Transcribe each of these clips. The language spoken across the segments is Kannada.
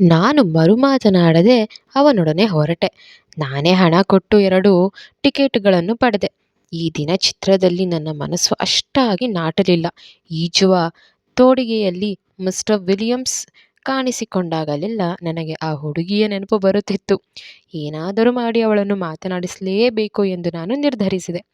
ನಾನು ಮರುಮಾತನಾಡದೆ ಅವನೊಡನೆ ಹೊರಟೆ. ನಾನೇ ಹಣ ಕೊಟ್ಟು ಎರಡು ಟಿಕೆಟ್ಗಳನ್ನು ಪಡೆದೆ. ಈ ದಿನ ಚಿತ್ರದಲ್ಲಿ ನನ್ನ ಮನಸ್ಸು ಅಷ್ಟಾಗಿ ನಾಟಲಿಲ್ಲ. ಈಜುವ ತೋಡಿಗೆಯಲ್ಲಿ ಮಿಸ್ಟರ್ ವಿಲಿಯಮ್ಸ್ ಕಾಣಿಸಿಕೊಂಡಾಗಲೆಲ್ಲ ನನಗೆ ಆ ಹುಡುಗಿಯ ನೆನಪು ಬರುತ್ತಿತ್ತು. ಏನಾದರೂ ಮಾಡಿ ಅವಳನ್ನು ಮಾತನಾಡಿಸಲೇಬೇಕು ಎಂದು ನಾನು ನಿರ್ಧರಿಸಿದೆ.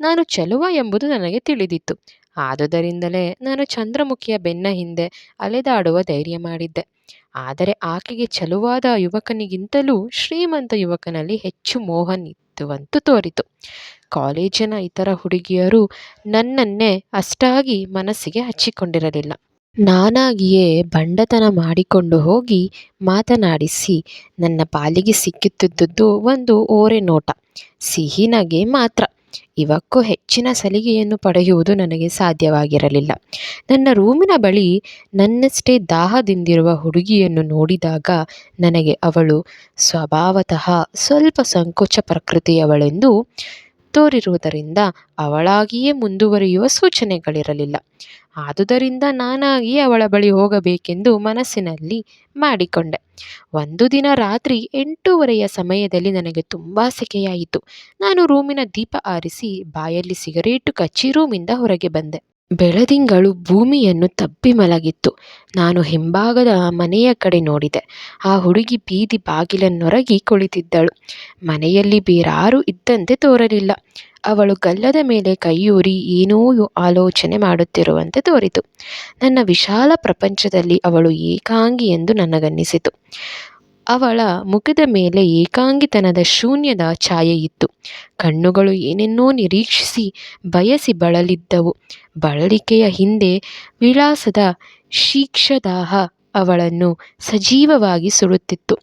ನಾನು ಚೆಲುವ ಎಂಬುದು ನನಗೆ ತಿಳಿದಿತ್ತು. ಆದುದರಿಂದಲೇ ನಾನು ಚಂದ್ರಮುಖಿಯ ಬೆನ್ನ ಹಿಂದೆ ಅಲೆದಾಡುವ ಧೈರ್ಯ ಮಾಡಿದ್ದೆ. ಆದರೆ ಆಕೆಗೆ ಚಲುವಾದ ಯುವಕನಿಗಿಂತಲೂ ಶ್ರೀಮಂತ ಯುವಕನಲ್ಲಿ ಹೆಚ್ಚು ಮೋಹವಿತ್ತಂತೂ ತೋರಿತು. ಕಾಲೇಜಿನ ಇತರ ಹುಡುಗಿಯರು ನನ್ನನ್ನೇ ಅಷ್ಟಾಗಿ ಮನಸ್ಸಿಗೆ ಹಚ್ಚಿಕೊಂಡಿರಲಿಲ್ಲ. ನಾನಾಗಿಯೇ ಬಂಡತನ ಮಾಡಿಕೊಂಡು ಹೋಗಿ ಮಾತನಾಡಿಸಿ ನನ್ನ ಪಾಲಿಗೆ ಸಿಕ್ಕುತ್ತಿದ್ದುದು ಒಂದು ಓರೆ ನೋಟ, ಸಿಹಿ ನಗೆ ಮಾತ್ರ. ಇವಕ್ಕೂ ಹೆಚ್ಚಿನ ಸಲಿಗೆಯನ್ನು ಪಡೆಯುವುದು ನನಗೆ ಸಾಧ್ಯವಾಗಿರಲಿಲ್ಲ. ನನ್ನ ರೂಮಿನ ಬಳಿ ನನ್ನಷ್ಟೇ ದಾಹದಿಂದಿರುವ ಹುಡುಗಿಯನ್ನು ನೋಡಿದಾಗ ನನಗೆ ಅವಳು ಸ್ವಭಾವತಃ ಸ್ವಲ್ಪ ಸಂಕೋಚ ಪ್ರಕೃತಿಯವಳೆಂದು ತೋರಿರುವುದರಿಂದ ಅವಳಾಗಿಯೇ ಮುಂದುವರಿಯುವ ಸೂಚನೆಗಳಿರಲಿಲ್ಲ. ಆದುದರಿಂದ ನಾನಾಗಿ ಅವಳ ಬಳಿ ಹೋಗಬೇಕೆಂದು ಮನಸ್ಸಿನಲ್ಲಿ ಮಾಡಿಕೊಂಡೆ. ಒಂದು ದಿನ ರಾತ್ರಿ ಎಂಟೂವರೆಯ ಸಮಯದಲ್ಲಿ ನನಗೆ ತುಂಬ ಸೆಕೆಯಾಯಿತು ನಾನು ರೂಮಿನ ದೀಪ ಆರಿಸಿ, ಬಾಯಲ್ಲಿ ಸಿಗರೇಟು ಕಚ್ಚಿ ರೂಮಿಂದ ಹೊರಗೆ ಬಂದೆ. ಬೆಳದಿಂಗಳು ಭೂಮಿಯನ್ನು ತಬ್ಬಿ ಮಲಗಿತ್ತು. ನಾನು ಹಿಂಭಾಗದ ಮನೆಯ ಕಡೆ ನೋಡಿದೆ. ಆ ಹುಡುಗಿ ಬೀದಿ ಬಾಗಿಲನ್ನೊರಗಿ ಕುಳಿತಿದ್ದಳು. ಮನೆಯಲ್ಲಿ ಬೇರಾರೂ ಇದ್ದಂತೆ ತೋರಲಿಲ್ಲ. ಅವಳು ಗಲ್ಲದ ಮೇಲೆ ಕೈಯೂರಿ ಏನೋ ಆಲೋಚನೆ ಮಾಡುತ್ತಿರುವಂತೆ ತೋರಿತು. ನನ್ನ ವಿಶಾಲ ಪ್ರಪಂಚದಲ್ಲಿ ಅವಳು ಏಕಾಂಗಿ ಎಂದು ನನಗನ್ನಿಸಿತು. ಅವಳ ಮುಖದ ಮೇಲೆ ಏಕಾಂಗಿತನದ ಶೂನ್ಯದ ಛಾಯೆಯಿತ್ತು. ಕಣ್ಣುಗಳು ಏನೆನ್ನೋ ನಿರೀಕ್ಷಿಸಿ, ಬಯಸಿ ಬಳಲಿದ್ದವು. ಬಳಲಿಕೆಯ ಹಿಂದೆ ವಿಳಾಸದ ಶೀಕ್ಷದಾಹ ಅವಳನ್ನು ಸಜೀವವಾಗಿ ಸುಡುತ್ತಿತ್ತು.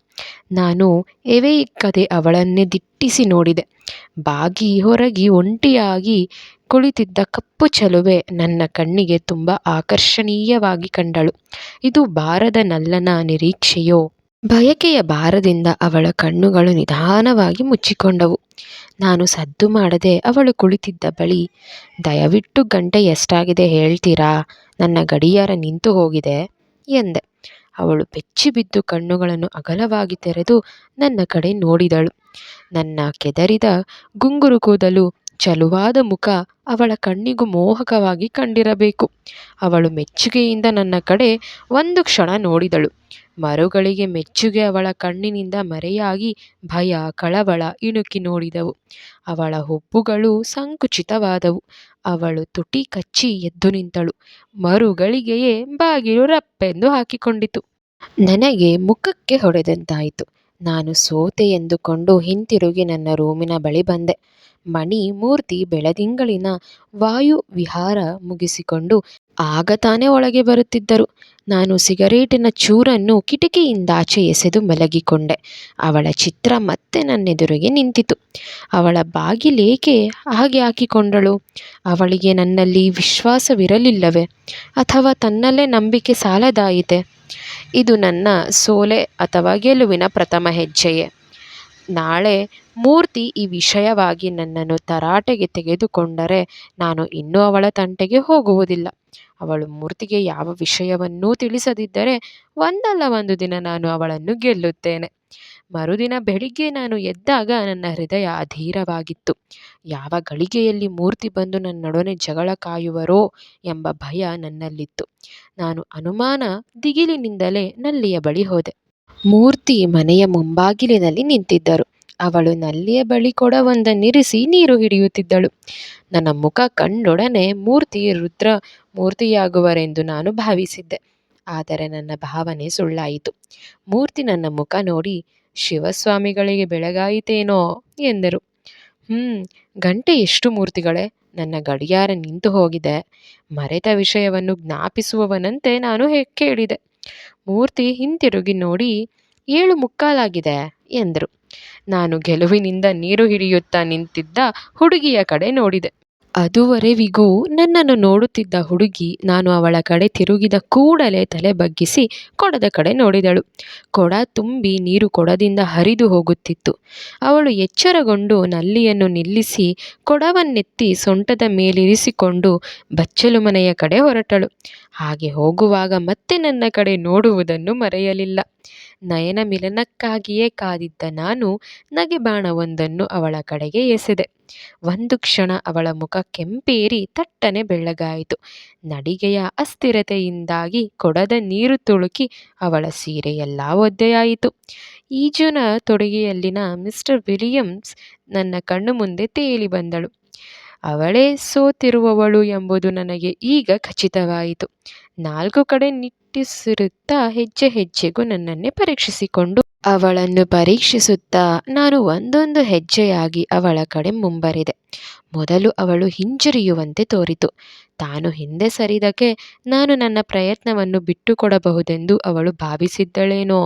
ನಾನು ಎವೆಯಿಕ್ಕದೆ ಅವಳನ್ನೇ ದಿಟ್ಟಿಸಿ ನೋಡಿದೆ. ಬಾಗಿ ಹೊರಗಿ ಒಂಟಿಯಾಗಿ ಕುಳಿತಿದ್ದ ಕಪ್ಪು ಚೆಲುವೆ ನನ್ನ ಕಣ್ಣಿಗೆ ತುಂಬ ಆಕರ್ಷಣೀಯವಾಗಿ ಕಂಡಳು. ಇದು ಬಾರದ ನಲ್ಲನ ನಿರೀಕ್ಷೆಯೋ? ಬಯಕೆಯ ಭಾರದಿಂದ ಅವಳ ಕಣ್ಣುಗಳು ನಿಧಾನವಾಗಿ ಮುಚ್ಚಿಕೊಂಡವು. ನಾನು ಸದ್ದು ಮಾಡದೆ ಅವಳು ಕುಳಿತಿದ್ದ ಬಳಿ ದಯವಿಟ್ಟು ಗಂಟೆ ಎಷ್ಟಾಗಿದೆ ಹೇಳ್ತೀರಾ? ನನ್ನ ಗಡಿಯಾರ ನಿಂತು ಹೋಗಿದೆ ಎಂದೆ. ಅವಳು ಬೆಚ್ಚಿಬಿದ್ದು ಕಣ್ಣುಗಳನ್ನು ಅಗಲವಾಗಿ ತೆರೆದು ನನ್ನ ಕಡೆ ನೋಡಿದಳು. ನನ್ನ ಕೆದರಿದ ಗುಂಗುರು ಕೂದಲು, ಚಲುವಾದ ಮುಖ ಅವಳ ಕಣ್ಣಿಗೂ ಮೋಹಕವಾಗಿ ಕಂಡಿರಬೇಕು. ಅವಳು ಮೆಚ್ಚುಗೆಯಿಂದ ನನ್ನ ಕಡೆ ಒಂದು ಕ್ಷಣ ನೋಡಿದಳು. ಮರುಗಳಿಗೆ ಮೆಚ್ಚುಗೆ ಅವಳ ಕಣ್ಣಿನಿಂದ ಮರೆಯಾಗಿ ಭಯ, ಕಳವಳ ಇಣುಕಿ ನೋಡಿದವು. ಅವಳ ಹುಬ್ಬುಗಳು ಸಂಕುಚಿತವಾದವು. ಅವಳು ತುಟಿ ಕಚ್ಚಿ ಎದ್ದು ನಿಂತಳು. ಮರುಗಳಿಗೆಯೇ ಬಾಗಿಲು ರಪ್ಪೆಂದು ಹಾಕಿಕೊಂಡಿತು. ನನಗೆ ಮುಖಕ್ಕೆ ಹೊಡೆದಂತಾಯಿತು. ನಾನು ಸೋತೆ ಎಂದುಕೊಂಡು ಹಿಂತಿರುಗಿ ನನ್ನ ರೂಮಿನ ಬಳಿ ಬಂದೆ. ಮಣಿ ಮೂರ್ತಿ ಬೆಳದಿಂಗಳಿನ ವಾಯುವಿಹಾರ ಮುಗಿಸಿಕೊಂಡು ಆಗ ತಾನೇ ಒಳಗೆ ಬರುತ್ತಿದ್ದರು. ನಾನು ಸಿಗರೇಟಿನ ಚೂರನ್ನು ಕಿಟಕಿಯಿಂದಾಚೆ ಎಸೆದು ಮಲಗಿಕೊಂಡೆ. ಅವಳ ಚಿತ್ರ ಮತ್ತೆ ನನ್ನೆದುರಿಗೆ ನಿಂತಿತು. ಅವಳ ಬಾಗಿಲೇಕೆ ಹಾಗೆ ಹಾಕಿಕೊಂಡಳು? ಅವಳಿಗೆ ನನ್ನಲ್ಲಿ ವಿಶ್ವಾಸವಿರಲಿಲ್ಲವೇ? ಅಥವಾ ತನ್ನಲ್ಲೇ ನಂಬಿಕೆ ಸಾಲದಾಯಿತೆ ಇದು ನನ್ನ ಸೋಲೆ ಅಥವಾ ಗೆಲುವಿನ ಪ್ರಥಮ ಹೆಜ್ಜೆಯೇ? ನಾಳೆ ಮೂರ್ತಿ ಈ ವಿಷಯವಾಗಿ ನನ್ನನ್ನು ತರಾಟೆಗೆ ತೆಗೆದುಕೊಂಡರೆ ನಾನು ಇನ್ನು ಅವಳ ತಂಟೆಗೆ ಹೋಗುವುದಿಲ್ಲ. ಅವಳು ಮೂರ್ತಿಗೆ ಯಾವ ವಿಷಯವನ್ನೂ ತಿಳಿಸದಿದ್ದರೆ ಒಂದಲ್ಲ ಒಂದು ದಿನ ನಾನು ಅವಳನ್ನು ಗೆಲ್ಲುತ್ತೇನೆ. ಮರುದಿನ ಬೆಳಿಗ್ಗೆ ನಾನು ಎದ್ದಾಗ ನನ್ನ ಹೃದಯ ಅಧೀರವಾಗಿತ್ತು. ಯಾವ ಗಳಿಗೆಯಲ್ಲಿ ಮೂರ್ತಿ ಬಂದು ನನ್ನೊಡನೆ ಜಗಳ ಕಾಯುವರೋ ಎಂಬ ಭಯ ನನ್ನಲ್ಲಿತ್ತು. ನಾನು ಅನುಮಾನ ದಿಗಿಲಿನಿಂದಲೇ ನಲ್ಲಿಯ ಬಳಿ ಹೋದೆ. ಮೂರ್ತಿ ಮನೆಯ ಮುಂಬಾಗಿಲಿನಲ್ಲಿ ನಿಂತಿದ್ದರು. ಅವಳು ನಲ್ಲಿಯ ಬಳಿ ಕೊಡವೊಂದನ್ನಿರಿಸಿ ನೀರು ಹಿಡಿಯುತ್ತಿದ್ದಳು. ನನ್ನ ಮುಖ ಕಂಡೊಡನೆ ಮೂರ್ತಿ ರುದ್ರ ಮೂರ್ತಿಯಾಗುವರೆಂದು ನಾನು ಭಾವಿಸಿದ್ದೆ. ಆದರೆ ನನ್ನ ಭಾವನೆ ಸುಳ್ಳಾಯಿತು. ಮೂರ್ತಿ ನನ್ನ ಮುಖ ನೋಡಿ, ಶಿವಸ್ವಾಮಿಗಳಿಗೆ ಬೆಳಗಾಯಿತೇನೋ ಎಂದರು. ಹ್ಮ್, ಗಂಟೆ ಎಷ್ಟು ಮೂರ್ತಿಗಳೇ? ನನ್ನ ಗಡಿಯಾರ ನಿಂತು ಹೋಗಿದೆ. ಮರೆತ ವಿಷಯವನ್ನು ಜ್ಞಾಪಿಸುವವನಂತೆ ನಾನು ಕೇಳಿದೆ. ಮೂರ್ತಿ ಹಿಂತಿರುಗಿ ನೋಡಿ, ಏಳು ಮುಕ್ಕಾಲಾಗಿದೆ ಎಂದರು. ನಾನು ಗೆಲುವಿನಿಂದ ನೀರು ಹಿಡಿಯುತ್ತಾ ನಿಂತಿದ್ದ ಹುಡುಗಿಯ ಕಡೆ ನೋಡಿದೆ. ಅದುವರೆವಿಗೂ ನನ್ನನ್ನು ನೋಡುತ್ತಿದ್ದ ಹುಡುಗಿ ನಾನು ಅವಳ ಕಡೆ ತಿರುಗಿದ ಕೂಡಲೇ ತಲೆ ಬಗ್ಗಿಸಿ ಕೊಡದ ಕಡೆ ನೋಡಿದಳು. ಕೊಡ ತುಂಬಿ ನೀರು ಕೊಡದಿಂದ ಹರಿದು ಹೋಗುತ್ತಿತ್ತು. ಅವಳು ಎಚ್ಚರಗೊಂಡು ನಲ್ಲಿಯನ್ನು ನಿಲ್ಲಿಸಿ ಕೊಡವನ್ನೆತ್ತಿ ಸೊಂಟದ ಮೇಲಿರಿಸಿಕೊಂಡು ಬಚ್ಚಲು ಮನೆಯ ಕಡೆ ಹೊರಟಳು. ಹಾಗೆ ಹೋಗುವಾಗ ಮತ್ತೆ ನನ್ನ ಕಡೆ ನೋಡುವುದನ್ನು ಮರೆಯಲಿಲ್ಲ. ನಯನ ಮಿಲನಕ್ಕಾಗಿಯೇ ಕಾದಿದ್ದ ನಾನು ನಗೆ ಬಾಣವೊಂದನ್ನು ಅವಳ ಕಡೆಗೆ ಎಸೆದೆ ಒಂದು ಕ್ಷಣ ಅವಳ ಮುಖ ಕೆಂಪೇರಿ ತಟ್ಟನೆ ಬೆಳ್ಳಗಾಯಿತು. ನಡಿಗೆಯ ಅಸ್ಥಿರತೆಯಿಂದಾಗಿ ಕೊಡದ ನೀರು ತುಳುಕಿ ಅವಳ ಸೀರೆಯೆಲ್ಲ ಒದ್ದೆಯಾಯಿತು. ಈಜುನ ತೊಡುಗೆಯಲ್ಲಿನ ಮಿಸ್ಟರ್ ವಿಲಿಯಮ್ಸ್ ನನ್ನ ಕಣ್ಣು ಮುಂದೆ ತೇಲಿ ಬಂದಳು. ಅವಳೇ ಸೋತಿರುವವಳು ಎಂಬುದು ನನಗೆ ಈಗ ಖಚಿತವಾಯಿತು. ನಾಲ್ಕು ಕಡೆ ನಿಟ್ಟಿಸಿರುತ್ತಾ ಹೆಜ್ಜೆ ಹೆಜ್ಜೆಗೂ ನನ್ನನ್ನೇ ಪರೀಕ್ಷಿಸಿಕೊಂಡು ಅವಳನ್ನು ಪರೀಕ್ಷಿಸುತ್ತಾ ನಾನು ಒಂದೊಂದು ಹೆಜ್ಜೆಯಾಗಿ ಅವಳ ಕಡೆ ಮುಂಬರಿದೆ. ಮೊದಲು ಅವಳು ಹಿಂಜರಿಯುವಂತೆ ತೋರಿತು. ತಾನು ಹಿಂದೆ ಸರಿದಕ್ಕೆ ನಾನು ನನ್ನ ಪ್ರಯತ್ನವನ್ನು ಬಿಟ್ಟುಕೊಡಬಹುದೆಂದು ಅವಳು ಭಾವಿಸಿದ್ದಳೇನೋ.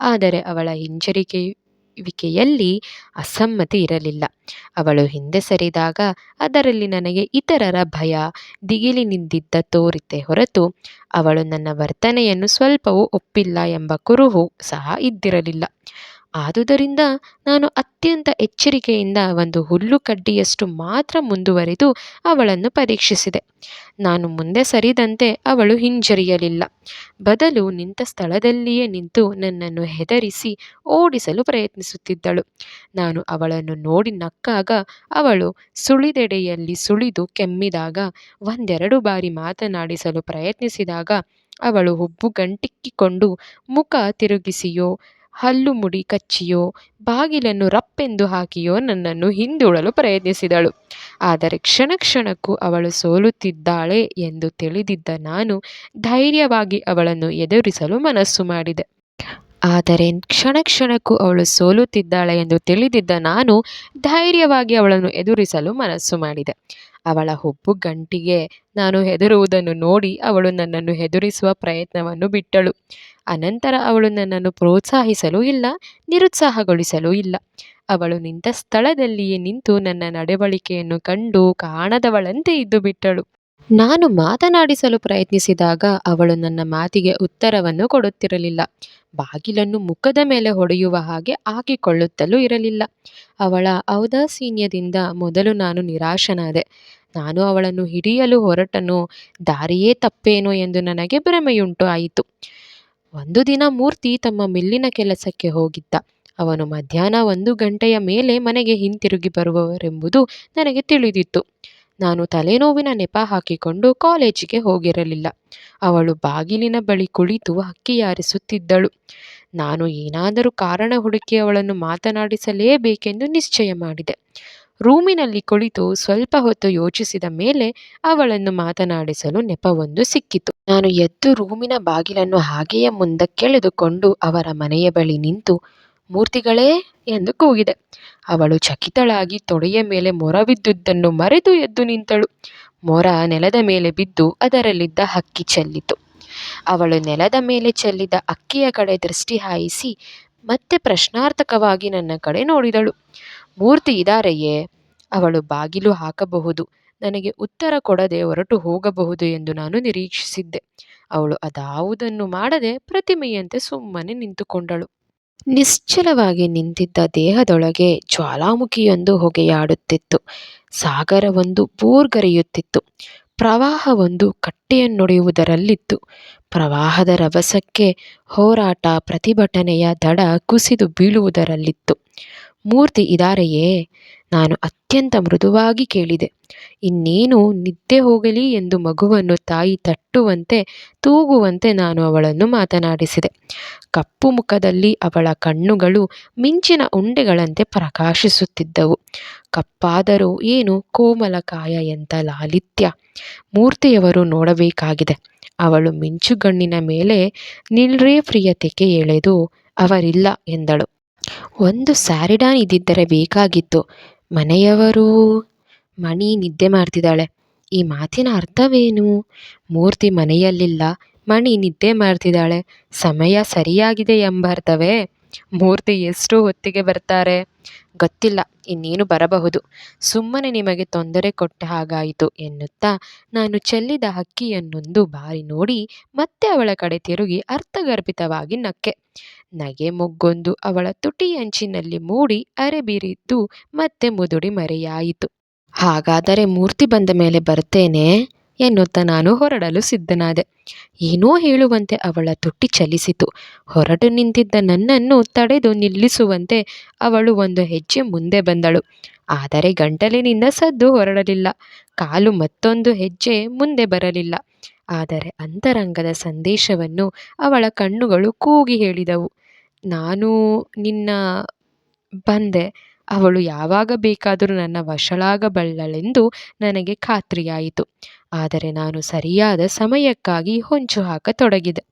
ಆದರೆ ಅವಳ ಹಿಂಜರಿಕೆಯುವಿಕೆಯಲ್ಲಿ ಅಸಮ್ಮತಿ ಇರಲಿಲ್ಲ. ಅವಳು ಹಿಂದೆ ಸರಿದಾಗ ಅದರಲ್ಲಿ ನನಗೆ ಇತರರ ಭಯ ದಿಗಿಲಿನಿಂದಿದ್ದ ತೋರಿತೆ ಹೊರತು ಅವಳು ನನ್ನ ವರ್ತನೆಯನ್ನು ಸ್ವಲ್ಪವೂ ಒಪ್ಪಿಲ್ಲ ಎಂಬ ಕುರುಹು ಸಹ ಇದ್ದಿರಲಿಲ್ಲ. ಆದುದರಿಂದ ನಾನು ಅತ್ಯಂತ ಎಚ್ಚರಿಕೆಯಿಂದ ಒಂದು ಹುಲ್ಲು ಕಡ್ಡಿಯಷ್ಟು ಮಾತ್ರ ಮುಂದುವರಿದು ಅವಳನ್ನು ಪರೀಕ್ಷಿಸಿದೆ. ನಾನು ಮುಂದೆ ಸರಿದಂತೆ ಅವಳು ಹಿಂಜರಿಯಲಿಲ್ಲ. ಬದಲು ನಿಂತ ಸ್ಥಳದಲ್ಲಿಯೇ ನಿಂತು ನನ್ನನ್ನು ಹೆದರಿಸಿ ಓಡಿಸಲು ಪ್ರಯತ್ನಿಸುತ್ತಿದ್ದಳು. ನಾನು ಅವಳನ್ನು ನೋಡಿ ನಕ್ಕಾಗ ಅವಳು ಸುಳಿದೆಡೆಯಲ್ಲಿ ಸುಳಿದು ಕೆಮ್ಮಿದಾಗ ಒಂದೆರಡು ಬಾರಿ ಮಾತನಾಡಿಸಲು ಪ್ರಯತ್ನಿಸಿದಾಗ ಅವಳು ಹುಬ್ಬು ಗಂಟಿಕ್ಕಿಕೊಂಡು ಮುಖ ತಿರುಗಿಸಿಯೋ ಹಲ್ಲು ಮುಡಿ ಕಚ್ಚಿಯೋ, ಬಾಗಿಲನ್ನು ರಪ್ಪೆಂದು ಹಾಕಿಯೋ ನನ್ನನ್ನು ಹಿಂದೂಡಲು ಪ್ರಯತ್ನಿಸಿದಳು. ಆದರೆ ಕ್ಷಣ ಕ್ಷಣಕ್ಕೂ ಅವಳು ಸೋಲುತ್ತಿದ್ದಾಳೆ ಎಂದು ತಿಳಿದಿದ್ದ ನಾನು ಧೈರ್ಯವಾಗಿ ಅವಳನ್ನು ಎದುರಿಸಲು ಮನಸ್ಸು ಮಾಡಿದೆ. ಆದರೆ ಕ್ಷಣ ಕ್ಷಣಕ್ಕೂ ಅವಳು ಸೋಲುತ್ತಿದ್ದಾಳೆ ಎಂದು ತಿಳಿದಿದ್ದ ನಾನು ಧೈರ್ಯವಾಗಿ ಅವಳನ್ನು ಎದುರಿಸಲು ಮನಸ್ಸು ಮಾಡಿದೆ. ಅವಳ ಹುಬ್ಬುಗಂಟಿಗೆ ನಾನು ಹೆದರುವುದನ್ನು ನೋಡಿ ಅವಳು ನನ್ನನ್ನು ಹೆದರಿಸುವ ಪ್ರಯತ್ನವನ್ನು ಬಿಟ್ಟಳು. ಅನಂತರ ಅವಳು ನನ್ನನ್ನು ಪ್ರೋತ್ಸಾಹಿಸಲೂ ಇಲ್ಲ, ನಿರುತ್ಸಾಹಗೊಳಿಸಲೂ ಇಲ್ಲ. ಅವಳು ನಿಂತ ಸ್ಥಳದಲ್ಲಿಯೇ ನಿಂತು ನನ್ನ ನಡವಳಿಕೆಯನ್ನು ಕಂಡು ಕಾಣದವಳಂತೆ ಇದ್ದು ಬಿಟ್ಟಳು. ನಾನು ಮಾತನಾಡಿಸಲು ಪ್ರಯತ್ನಿಸಿದಾಗ ಅವಳು ನನ್ನ ಮಾತಿಗೆ ಉತ್ತರವನ್ನು ಕೊಡುತ್ತಿರಲಿಲ್ಲ. ಬಾಗಿಲನ್ನು ಮುಖದ ಮೇಲೆ ಹೊಡೆಯುವ ಹಾಗೆ ಹಾಕಿಕೊಳ್ಳುತ್ತಲೂ ಇರಲಿಲ್ಲ. ಅವಳ ಔದಾಸೀನ್ಯದಿಂದ ಮೊದಲು ನಾನು ನಿರಾಶನಾದೆ. ನಾನು ಅವಳನ್ನು ಹಿಡಿಯಲು ಹೊರಟನೋ, ದಾರಿಯೇ ತಪ್ಪೇನೋ ಎಂದು ನನಗೆ ಭ್ರಮೆಯುಂಟು ಆಯಿತು. ಒಂದು ದಿನ ಮೂರ್ತಿ ತಮ್ಮ ಮಿಲ್ಲಿನ ಕೆಲಸಕ್ಕೆ ಹೋಗಿದ್ದ. ಅವನು ಮಧ್ಯಾಹ್ನ ಒಂದು ಗಂಟೆಯ ಮೇಲೆ ಮನೆಗೆ ಹಿಂತಿರುಗಿ ಬರುವವರೆಂಬುದು ನನಗೆ ತಿಳಿದಿತ್ತು. ನಾನು ತಲೆನೋವಿನ ನೆಪ ಹಾಕಿಕೊಂಡು ಕಾಲೇಜಿಗೆ ಹೋಗಿರಲಿಲ್ಲ. ಅವಳು ಬಾಗಿಲಿನ ಬಳಿ ಕುಳಿತು ಹಕ್ಕಿಯಾರಿಸುತ್ತಿದ್ದಳು ನಾನು ಏನಾದರೂ ಕಾರಣ ಹುಡುಕಿ ಅವಳನ್ನು ಮಾತನಾಡಿಸಲೇಬೇಕೆಂದು ನಿಶ್ಚಯ ಮಾಡಿದೆ. ರೂಮಿನಲ್ಲಿ ಕುಳಿತು ಸ್ವಲ್ಪ ಹೊತ್ತು ಯೋಚಿಸಿದ ಮೇಲೆ ಅವಳನ್ನು ಮಾತನಾಡಿಸಲು ನೆಪವೊಂದು ಸಿಕ್ಕಿತು. ನಾನು ಎದ್ದು ರೂಮಿನ ಬಾಗಿಲನ್ನು ಹಾಗೆಯೇ ಮುಂದಕ್ಕೆಳೆದುಕೊಂಡು ಅವರ ಮನೆಯ ಬಳಿ ನಿಂತು ಮೂರ್ತಿಗಳೇ ಎಂದು ಕೂಗಿದೆ. ಅವಳು ಚಕಿತಳಾಗಿ ತೊಡೆಯ ಮೇಲೆ ಮೊರವಿದ್ದುದನ್ನು ಮರೆತು ಎದ್ದು ನಿಂತಳು. ಮೊರ ನೆಲದ ಮೇಲೆ ಬಿದ್ದು ಅದರಲ್ಲಿದ್ದ ಹಕ್ಕಿ ಚೆಲ್ಲಿತು. ಅವಳು ನೆಲದ ಮೇಲೆ ಚೆಲ್ಲಿದ ಅಕ್ಕಿಯ ಕಡೆ ದೃಷ್ಟಿ ಹಾಯಿಸಿ ಮತ್ತೆ ಪ್ರಶ್ನಾರ್ಥಕವಾಗಿ ನನ್ನ ಕಡೆ ನೋಡಿದಳು. ಮೂರ್ತಿ ಇದಾರೆಯೇ? ಅವಳು ಬಾಗಿಲು ಹಾಕಬಹುದು. ನನಗೆ ಉತ್ತರ ಕೊಡದೆ ಹೊರಟು ಹೋಗಬಹುದು ಎಂದು ನಾನು ನಿರೀಕ್ಷಿಸಿದ್ದೆ. ಅವಳು ಅದಾವುದನ್ನು ಮಾಡದೆ ಪ್ರತಿಮೆಯಂತೆ ಸುಮ್ಮನೆ ನಿಂತುಕೊಂಡಳು. ನಿಶ್ಚಲವಾಗಿ ನಿಂತಿದ್ದ ದೇಹದೊಳಗೆ ಜ್ವಾಲಾಮುಖಿಯೊಂದು ಹೊಗೆಯಾಡುತ್ತಿತ್ತು. ಸಾಗರವೊಂದು ಬೋರ್ಗರಿಯುತ್ತಿತ್ತು. ಪ್ರವಾಹವೊಂದು ಕಟ್ಟೆಯನ್ನೊಡೆಯುವುದರಲ್ಲಿತ್ತು. ಪ್ರವಾಹದ ರಭಸಕ್ಕೆ ಹೋರಾಟ ಪ್ರತಿಭಟನೆಯ ದಡ ಕುಸಿದು ಬೀಳುವುದರಲ್ಲಿತ್ತು. ಮೂರ್ತಿ ಇದಾರೆಯೇ? ನಾನು ಅತ್ಯಂತ ಮೃದುವಾಗಿ ಕೇಳಿದೆ. ಇನ್ನೇನು ನಿದ್ದೆ ಹೋಗಲಿ ಎಂದು ಮಗುವನ್ನು ತಾಯಿ ತಟ್ಟುವಂತೆ, ತೂಗುವಂತೆ ನಾನು ಅವಳನ್ನು ಮಾತನಾಡಿಸಿದೆ. ಕಪ್ಪು ಮುಖದಲ್ಲಿ ಅವಳ ಕಣ್ಣುಗಳು ಮಿಂಚಿನ ಉಂಡೆಗಳಂತೆ ಪ್ರಕಾಶಿಸುತ್ತಿದ್ದವು. ಕಪ್ಪಾದರೂ ಏನು ಕೋಮಲಕಾಯ ಎಂಥ ಲಾಲಿತ್ಯ. ಮೂರ್ತಿಯವರು ನೋಡಬೇಕಾಗಿದೆ. ಅವಳು ಮಿಂಚುಗಣ್ಣಿನ ಮೇಲೆ ನಿಲ್ರೇ ಪ್ರಿಯತೆಗೆ ಎಳೆದು, ಅವರಿಲ್ಲ ಎಂದಳು. ಒಂದು ಸ್ಯಾರಿಡಾನ್ ಇದ್ದಿದ್ದರೆ ಬೇಕಾಗಿತ್ತು. ಮನೆಯವರೂ ಮಣಿ ನಿದ್ದೆ ಮಾಡ್ತಿದ್ದಾಳೆ. ಈ ಮಾತಿನ ಅರ್ಥವೇನು? ಮೂರ್ತಿ ಮನೆಯಲ್ಲಿಲ್ಲ, ಮಣಿ ನಿದ್ದೆ ಮಾಡ್ತಿದ್ದಾಳೆ. ಸಮಯ ಸರಿಯಾಗಿದೆ ಎಂಬರ್ಥವೇ ಮೂರ್ತಿ ಎಷ್ಟು ಹೊತ್ತಿಗೆ ಬರ್ತಾರೆ. ಗೊತ್ತಿಲ್ಲ, ಇನ್ನೇನು ಬರಬಹುದು. ಸುಮ್ಮನೆ ನಿಮಗೆ ತೊಂದರೆ ಕೊಟ್ಟ ಹಾಗಾಯಿತು ಎನ್ನುತ್ತಾ ನಾನು ಚೆಲ್ಲಿದ ಹಕ್ಕಿಯನ್ನೊಂದು ಬಾರಿ ನೋಡಿ ಮತ್ತೆ ಅವಳ ಕಡೆ ತಿರುಗಿ ಅರ್ಥಗರ್ಭಿತವಾಗಿ ನಕ್ಕೆ. ನಗೆ ಮೊಗ್ಗೊಂದು ಅವಳ ತುಟಿಯಂಚಿನಲ್ಲಿ ಮೂಡಿ ಅರೆಬಿರಿದ್ದು ಮತ್ತೆ ಮುದುಡಿ ಮರೆಯಾಯಿತು. ಹಾಗಾದರೆ ಮೂರ್ತಿ ಬಂದ ಮೇಲೆ ಬರ್ತೇನೆ? ಎನ್ನುತ್ತಾ ನಾನು ಹೊರಡಲು ಸಿದ್ಧನಾದೆ. ಏನೋ ಹೇಳುವಂತೆ ಅವಳ ತುಟ್ಟಿ ಚಲಿಸಿತು. ಹೊರಟು ನಿಂತಿದ್ದ ನನ್ನನ್ನು ತಡೆದು ನಿಲ್ಲಿಸುವಂತೆ ಅವಳು ಒಂದು ಹೆಜ್ಜೆ ಮುಂದೆ ಬಂದಳು. ಆದರೆ ಗಂಟಲಿನಿಂದ ಸದ್ದು ಹೊರಡಲಿಲ್ಲ. ಕಾಲು ಮತ್ತೊಂದು ಹೆಜ್ಜೆ ಮುಂದೆ ಬರಲಿಲ್ಲ. ಆದರೆ ಅಂತರಂಗದ ಸಂದೇಶವನ್ನು ಅವಳ ಕಣ್ಣುಗಳು ಕೂಗಿ ಹೇಳಿದವು. ನಾನು ನಿನ್ನ ಬಂದೆ. ಅವಳು ಯಾವಾಗ ಬೇಕಾದರೂ ನನ್ನ ವಶಳಾಗಬಲ್ಲಳೆಂದು ನನಗೆ ಖಾತ್ರಿಯಾಯಿತು. ಆದರೆ ನಾನು ಸರಿಯಾದ ಸಮಯಕ್ಕಾಗಿ ಹೊಂಚು ಹಾಕತೊಡಗಿದೆ.